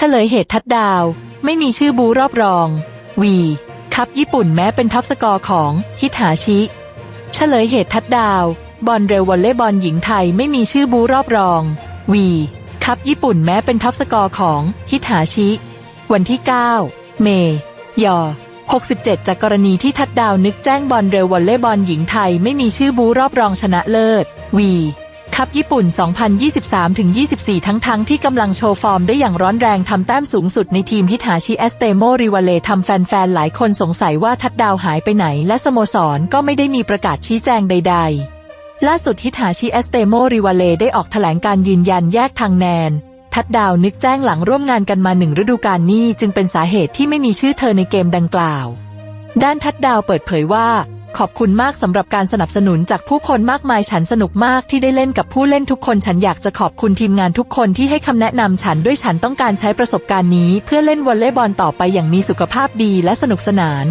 เฉลยเหตุทัดดาว ไม่มีชื่อบูรอบรอง วีคัพญี่ปุ่นแม้เป็นท็อปสกอร์ของฮิตหาชิ เฉลยเหตุทัดดาว บอลเร็ววอลเลย์บอลหญิงไทยไม่มีชื่อบูรอบรอง วีคัพญี่ปุ่นแม้เป็นท็อปสกอร์ของฮิตหาชิ วันที่ 9 เมยอ67 จากกรณีที่ทัดดาวนึกแจ้งบอลเร็ววอลเลย์บอลหญิงไทยไม่มีชื่อบูรอบรองชนะเลิศ วี คัพญี่ปุ่น 2023-24 ทั้งทั้งๆที่กำลังโชว์ฟอร์มได้อย่างร้อนแรงทำแต้มสูงสุดในทีมฮิตาชิเอสเตโมริวาเลทำแฟนๆ หลายคนสงสัยว่าทัดดาวหายไปไหน และสโมสรก็ไม่ได้มีประกาศชี้แจงใด ๆ ล่าสุดฮิตาชิเอสเตโมริวาเลได้ออกแถลงการยืนยันแยกทางแนน ทัดดาวนึกแจ้งหลังร่วมงานกันมาหนึ่งฤดูกาลนี้จึงเป็นสาเหตุที่ไม่มีชื่อเธอในเกมดังกล่าว ด้านทัดดาวเปิดเผยว่า ขอบคุณมากสำหรับการสนับสนุนจากผู้คนมากมายฉันสนุกมากที่ได้เล่นกับผู้เล่นทุกคนฉันอยากจะขอบคุณทีมงานทุกคนที่ให้คำแนะนำฉันด้วยฉันต้องการใช้ประสบการณ์นี้ เพื่อเล่นวอลเลย์บอลต่อไปอย่างมีสุขภาพดีและสนุกสนาน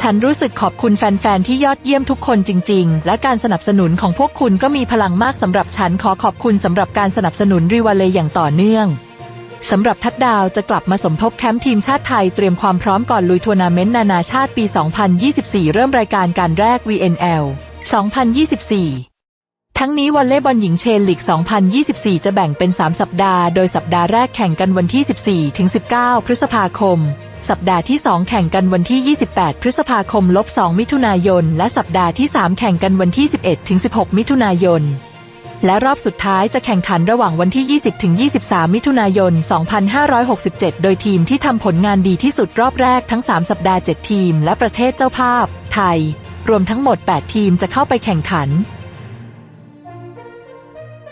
ฉันรู้สึกขอบคุณแฟนๆที่ยอดเยี่ยมทุกคนจริง ๆ และการสนับสนุนของพวกคุณก็มีพลังมากสำหรับฉันขอขอบคุณสำหรับการสนับสนุนริวาเลอย่างต่อเนื่อง สำหรับทัดดาวจะกลับมาสมทบแคมป์ทีมชาติไทยเตรียมความพร้อมก่อนลุยทัวร์นาเมนต์นานาชาติปี 2024 เริ่มรายการการแรก VNL 2024 ทั้งนี้วอลเลย์บอลหญิงเชนลีก 2024 จะแบ่งเป็น 3 สัปดาห์ โดยสัปดาห์แรกแข่งกันวันที่ 14 ถึง 19 พฤษภาคม สัปดาห์ที่ 2 แข่งกันวันที่ 28 พฤษภาคมลบ2มิถุนายน และสัปดาห์ที่ 3 แข่งกันวันที่ 11 ถึง 16 มิถุนายน และรอบสุดท้ายจะแข่งขันระหว่างวันที่ 20ถึง23 มิถุนายน 2567 โดยทีมที่ทำผลงานดีที่สุดรอบแรกทั้ง 3 สัปดาห์ 7 ทีม และประเทศเจ้าภาพ ไทย รวมทั้งหมด 8 ทีมจะเข้าไปแข่งขัน